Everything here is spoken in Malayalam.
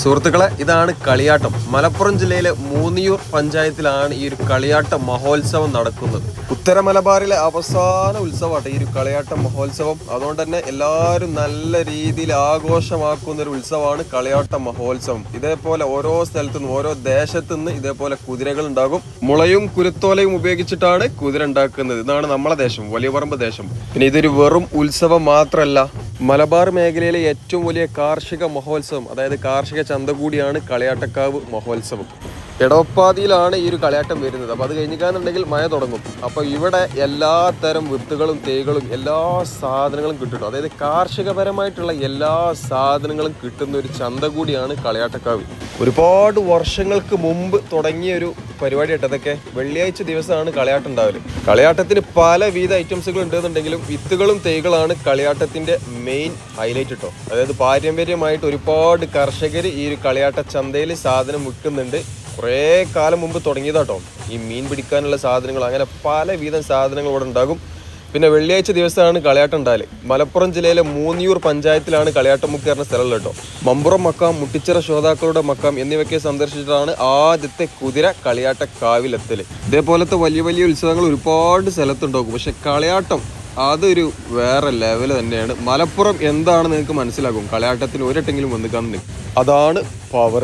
സുഹൃത്തുക്കളെ ഇതാണ് കളിയാട്ടം. മലപ്പുറം ജില്ലയിലെ മൂന്നിയൂർ പഞ്ചായത്തിലാണ് ഈ ഒരു കളിയാട്ട മഹോത്സവം നടക്കുന്നത്. ഉത്തര മലബാറിലെ അവസാന ഉത്സവമാണ് ഈ ഒരു കളിയാട്ട മഹോത്സവം. അതുകൊണ്ട് തന്നെ എല്ലാവരും നല്ല രീതിയിൽ ആഘോഷമാക്കുന്ന ഒരു ഉത്സവമാണ് കളിയാട്ട മഹോത്സവം. ഇതേപോലെ ഓരോ സ്ഥലത്തു നിന്നും ഓരോ ദേശത്തു നിന്ന് ഇതേപോലെ കുതിരകൾ ഉണ്ടാകും. മുളയും കുരുത്തോലയും ഉപയോഗിച്ചിട്ടാണ് കുതിര ഉണ്ടാക്കുന്നത്. ഇതാണ് നമ്മളെ ദേശം വലിയ പറമ്പ് ദേശം. പിന്നെ ഇതൊരു വെറും ഉത്സവം മാത്രമല്ല. മലബാർ മേഖലയിലെ ഏറ്റവും വലിയ കാർഷിക മഹോത്സവം അതായത് കാർഷിക ചന്ത കൂടിയാണ് കളിയാട്ടക്കാവ് മഹോത്സവം. എടവപ്പാതിയിലാണ് ഈ ഒരു കളിയാട്ടം വരുന്നത്. അപ്പോൾ അത് കഴിഞ്ഞിക്കാന്നുണ്ടെങ്കിൽ മഴ തുടങ്ങും. അപ്പോൾ ഇവിടെ എല്ലാ തരം വിത്തുകളും തേകളും എല്ലാ സാധനങ്ങളും കിട്ടും. അതായത് കാർഷികപരമായിട്ടുള്ള എല്ലാ സാധനങ്ങളും കിട്ടുന്ന ഒരു ചന്ത കൂടിയാണ് കളിയാട്ടക്കാവ്. ഒരുപാട് വർഷങ്ങൾക്ക് മുമ്പ് തുടങ്ങിയ ഒരു പരിപാടി അതൊക്കെ വെള്ളിയാഴ്ച ദിവസമാണ് കളിയാട്ടം ഉണ്ടാവൽ. കളിയാട്ടത്തിന് പലവിധ ഐറ്റംസുകൾ ഉണ്ടെന്നുണ്ടെങ്കിലും വിത്തുകളും തൈകളാണ് കളിയാട്ടത്തിന്റെ മെയിൻ ഹൈലൈറ്റ് കേട്ടോ അതായത് പാരമ്പര്യമായിട്ട് ഒരുപാട് കർഷകർ ഈ ഒരു കളിയാട്ട ചന്തയിൽ സാധനം വിൽക്കുന്നുണ്ട്. കുറേ കാലം മുമ്പ് തുടങ്ങിയതാട്ടോ ഈ മീൻ പിടിക്കാനുള്ള സാധനങ്ങൾ അങ്ങനെ പല വിധം സാധനങ്ങൾ ഇവിടെ ഉണ്ടാകും. പിന്നെ വെള്ളിയാഴ്ച ദിവസമാണ് കളിയാട്ടം ഉണ്ടായത് മലപ്പുറം ജില്ലയിലെ മൂന്നിയൂർ പഞ്ചായത്തിലാണ് കളിയാട്ടം മുക്ക് പറഞ്ഞ സ്ഥലം കേട്ടോ മമ്പുറം മക്കാം മുട്ടിച്ചിറ ശ്രോതാക്കളുടെ മക്കാം എന്നിവയൊക്കെ സന്ദർശിച്ചിട്ടാണ് ആദ്യത്തെ കുതിര കളിയാട്ട കാവിലെത്തൽ ഇതേപോലത്തെ വലിയ വലിയ ഉത്സവങ്ങൾ ഒരുപാട് സ്ഥലത്തുണ്ടാകും. പക്ഷെ കളിയാട്ടം അതൊരു വേറെ ലെവൽ തന്നെയാണ്. മലപ്പുറം എന്താണെന്ന് നിങ്ങൾക്ക് മനസ്സിലാകും. കളിയാട്ടത്തിന് ഒരെട്ടെങ്കിലും വന്നിക്കാന്ന് അതാണ് പവർ